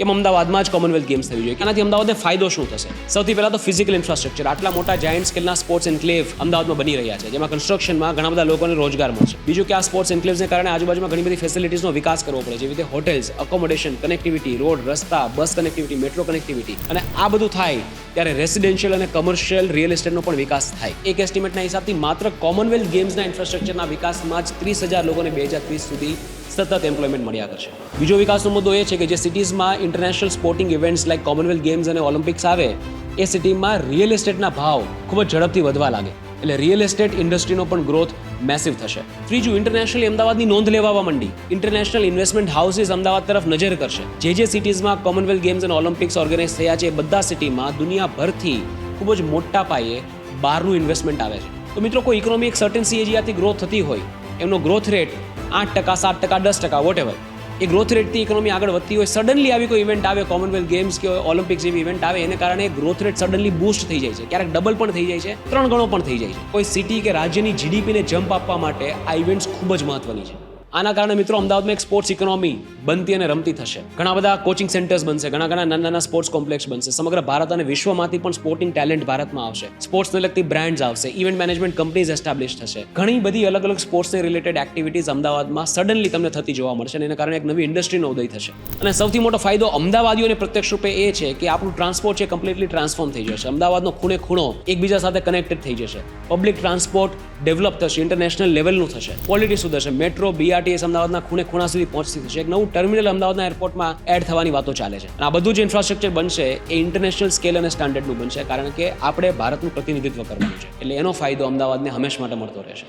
કેમ અમદાવાદમાં જ કોમનવેલ્થ ગેમ્સ થવી જોઈએ? આનાથી અમદાવાદને ફાયદો શું થશે? સૌથી પહેલા તો ફિઝિકલ ઇન્ફ્રાસ્ટ્રક્ચર આટલા મોટા જાયન્ટ સ્કેલના સ્પોર્ટ્સ એન્ક્લેવ અમદાવાદમાં બની રહ્યા છે, જેમાં કન્સ્ટ્રક્શનમાં ઘણા બધા લોકોને રોજગાર મળશે. બીજું કે આ સ્પોર્ટ્સ એન્ક્લેવ્સને કારણે આજુબાજુમાં ઘણી બધી ફેસિલિટીઝનો વિકાસ કરવો પડે, જેવી રીતે હોટેલ્સ અકોમોડેશન કનેક્ટિવિટી રોડ રસ્તા બસ કનેક્ટિવિટી મેટ્રો કનેક્ટિવિટી અને આ બધું થાય ત્યારે રેસિડેન્શિયલ અને કમર્શિયલ રિયલ એસ્ટેટનો પણ વિકાસ થાય. એક એસ્ટિમેટના હિસાબથી માત્ર કોમનવેલ્થ ગેમ્સના ઇન્ફ્રાસ્ટ્રક્ચરના વિકાસમાં જ ત્રીસ હજાર લોકોને બે હજાર ત્રીસ સુધી સતત એમ્પ્લોયમેન્ટ મળ્યા કરશે. બીજો વિકાસનો મુદ્દો એ છે કે જે સિટીઝમાં international sporting events like Commonwealth Games અને ઓલિમ્પિક્સ આવે, એ સિટીમાં રિયલ એસ્ટેટના ભાવ ખૂબ જ ઝડપથી વધવા લાગે. એટલે રિયલ એસ્ટેટ ઇન્ડસ્ટ્રીનો પણ ગ્રોથ મેસિવ થશે. ત્રીજું ઇન્ટરનેશનલ અમદાવાદની નોંધ લેવામાં માંડી. ઇન્ટરનેશનલ ઇન્વેસ્ટમેન્ટ હાઉસીસ અમદાવાદ તરફ નજર કરશે. જે જે સિટીઝમાં કોમનવેલ્થ ગેમ્સ અને ઓલિમ્પિક્સ ઓર્ગેનાઇઝ થયા છે, એ બધા સિટીમાં દુનિયાભરથી ખૂબ જ મોટા પાયે બહારનું ઇન્વેસ્ટમેન્ટ આવે છે. તો મિત્રો, કોઈ ઇકોનોમિક એક સર્ટન સીએજીઆરથી ગ્રોથ થતી હોય, એમનો ગ્રોથ રેટ આઠ ટકા, સાત ટકા, દસ ટકા વોટ એવર એ ગ્રોથ રેટથી ઇકોનોમી આગળ વધતી હોય સડનલી આવી કોઈ ઇવેન્ટ આવે કોમનવેલ્થ ગેમ્સ કે ઓલિમ્પિક્સ જેવી ઇવેન્ટ આવે, એને કારણે ગ્રોથ રેટ સડનલી બૂસ્ટ થઈ જાય છે. ક્યારેક ડબલ પણ થઈ જાય છે, ત્રણ ગણો પણ થઈ જાય છે. કોઈ સિટી કે રાજ્યની જીડીપીને જમ્પ આપવા માટે આ ઇવેન્ટ્સ ખૂબ જ મહત્વની છે. આના કારણે મિત્રો અમદાવાદમાં એક સ્પોર્ટ્સ ઇકોનોમી બનતી અને રમતી થશે. ઘણા બધા કોચિંગ સેન્ટર્સ બનશે, ઘણા ઘણા નાના નાના સ્પોર્ટ્સ કોમ્પ્લેક્સ બનશે. સમગ્ર ભારત અને વિશ્વમાંથી પણ સ્પોર્ટિંગ ટેલેન્ટ ભારતમાં આવશે. સ્પોર્ટ્સને લગતી બ્રાન્ડ્સ આવશે ઇવેન્ટ મેનેજમેન્ટ કંપનીઝ એસ્ટાબ્લિશ થશે. ઘણી બધી અલગ અલગ સ્પોર્ટ્સને રિલેટેડ એક્ટિવિટીઝ અમદાવાદમાં સડનલી તમને થતી જોવા મળશે અને એના કારણે એક નવી ઇન્ડસ્ટ્રીનો ઉદય થશે. અને સૌથી મોટો ફાયદો અમદાવાદીઓને પ્રત્યક્ષ રૂપે એ છે કે આપણું ટ્રાન્સપોર્ટ છે કમ્પ્લીટલી ટ્રાન્સફોર્મ થઈ જશે. અમદાવાદનો ખૂણે ખૂણો એકબીજા સાથે કનેક્ટેડ થઈ જશે. પબ્લિક ટ્રાન્સપોર્ટ ડેવલપ થશે ઇન્ટરનેશનલ લેવલનું થશે. ક્વોલિટી સુધરશે. મેટ્રો બીઆરટીએસ અમદાવાદના ખૂણે ખૂણા સુધી પહોંચતી થશે એક નવું ટર્મિનલ અમદાવાદના એરપોર્ટમાં એડ થવાની વાતો ચાલે છે. આ બધું જે ઇન્ફ્રાસ્ટ્રક્ચર બનશે, એ ઇન્ટરનેશનલ સ્કેલ અને સ્ટાન્ડર્ડનું બનશે, કારણ કે આપણે ભારતનું પ્રતિનિધિત્વ કરવાનું છે. એટલે એનો ફાયદો અમદાવાદને હંમેશ માટે મળતો રહેશે.